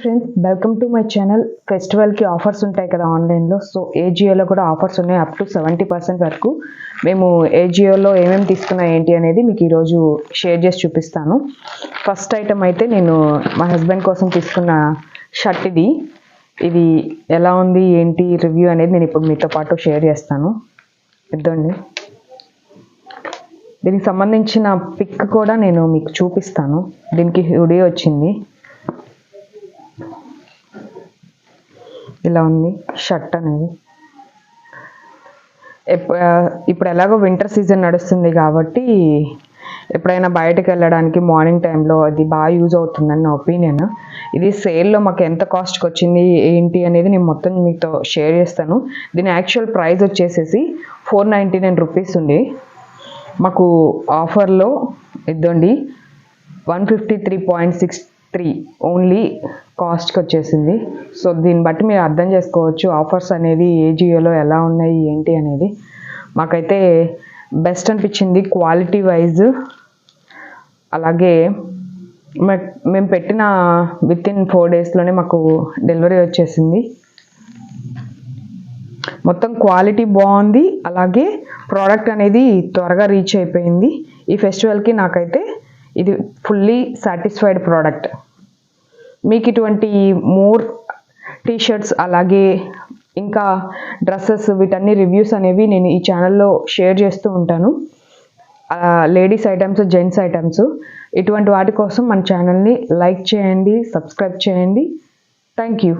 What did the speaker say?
Friends welcome to my channel ఫెస్టివల్కి offers ఉంటాయి కదా ఆన్లైన్లో సో ఏజియోలో కూడా ఆఫర్స్ ఉన్నాయి అప్ టు సెవెంటీ పర్సెంట్ వరకు. మేము ఏజియోలో ఏమేమి తీసుకున్నా ఏంటి అనేది మీకు ఈరోజు షేర్ చేసి చూపిస్తాను. ఫస్ట్ ఐటమ్ అయితే నేను మా హస్బెండ్ కోసం తీసుకున్న షర్ట్ ఇది. ఇది ఎలా ఉంది ఏంటి రివ్యూ అనేది నేను ఇప్పుడు మీతో పాటు షేర్ చేస్తాను. ఇద్దండి. దీనికి సంబంధించిన పిక్ కూడా నేను మీకు చూపిస్తాను. దీనికి హుడీ వచ్చింది. ఇలా ఉంది షర్ట్ అనేది. ఇప్పుడు ఎలాగో వింటర్ సీజన్ నడుస్తుంది కాబట్టి ఎప్పుడైనా బయటకు వెళ్ళడానికి మార్నింగ్ టైంలో అది బాగా యూజ్ అవుతుందని నా ఒపీనియన్ ఇది సేల్లో మాకు ఎంత కాస్ట్కి వచ్చింది ఏంటి అనేది నేను మొత్తం మీతో షేర్ చేస్తాను. దీని యాక్చువల్ ప్రైస్ వచ్చేసేసి ఫోర్ నైంటీ నైన్ రూపీస్ ఉంది. మాకు ఆఫర్లో ఇద్దండి one fifty three point six three only కాస్ట్కి వచ్చేసింది. సో దీన్ని బట్టి మీరు అర్థం చేసుకోవచ్చు ఆఫర్స్ అనేది ఏ జియోలో ఎలా ఉన్నాయి ఏంటి అనేది. మాకైతే బెస్ట్ అనిపించింది క్వాలిటీ వైజ్. అలాగే మేము పెట్టిన విత్ ఇన్ ఫోర్ డేస్లోనే మాకు డెలివరీ వచ్చేసింది. మొత్తం క్వాలిటీ బాగుంది. అలాగే ప్రోడక్ట్ అనేది త్వరగా రీచ్ అయిపోయింది. ఈ ఫెస్టివల్కి నాకైతే ఇది ఫుల్లీ సాటిస్ఫైడ్ ప్రోడక్ట్. మీకు ఇటువంటి మోర్ టీషర్ట్స్ అలాగే ఇంకా డ్రెస్సెస్ వీటన్ని రివ్యూస్ అనేవి నేను ఈ ఛానల్లో షేర్ చేస్తూ ఉంటాను. Ladies items gents items. ఇటువంటి వాటి కోసం మన ఛానల్ని లైక్ చేయండి సబ్స్క్రైబ్ చేయండి. Thank you.